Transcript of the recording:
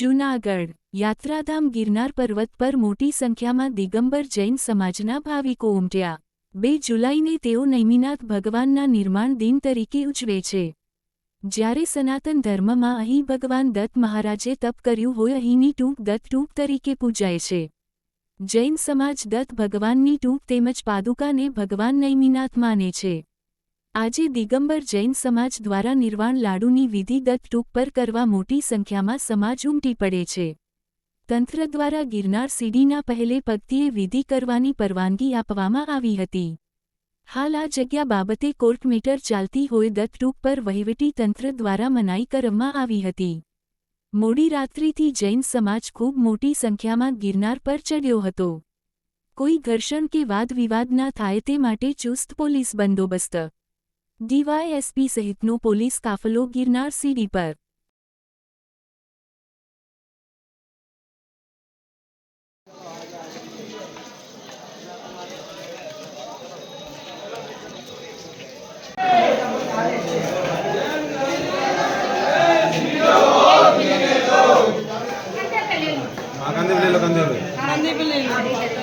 જૂનાગઢ, યાત્રાધામ ગિરનાર પર્વત પર મોટી સંખ્યામાં દિગંબર જૈન સમાજના ભાવિકો ઉમટ્યા. બે જુલાઈને તેઓ નૈમિનાથ ભગવાનના નિર્માણ દિન તરીકે ઉજવે છે. જ્યારે સનાતન ધર્મમાં અહીં ભગવાન દત્ત મહારાજે તપ કર્યું હોય અહીંની ટૂંક દત્ત ટૂંક તરીકે પૂજાય છે. જૈન સમાજ દત્ત ભગવાનની ટૂંક તેમજ પાદુકાને ભગવાન નૈમિનાથ માને છે. આજે દિગંબર જૈન સમાજ દ્વારા નિર્વાણ લાડુની વિધિ દત્ત ટૂંક પર કરવા મોટી સંખ્યામાં સમાજ ઉમટી પડે છે. તંત્ર દ્વારા ગિરનાર સીડીના પહેલે પગતીએ વિધિ કરવાની પરવાનગી આપવામાં આવી હતી. હાલ આ જગ્યા બાબતે કોર્ટ મીટર ચાલતી હોય દત્ત ટૂંક પર વહીવટી તંત્ર દ્વારા મનાઈ કરવામાં આવી હતી. મોડી રાત્રિથી જૈન સમાજ ખૂબ મોટી સંખ્યામાં ગિરનાર પર ચડ્યો હતો. કોઈ ઘર્ષણ કે વાદવિવાદ ના થાય તે માટે ચુસ્ત પોલીસ બંદોબસ્ત ડીવાયએસપી સહિતનો પોલીસ કાફલો ગિરનાર સીડી પર हाँ कंधे पे ले लो कंधे पे खाने पे ले लो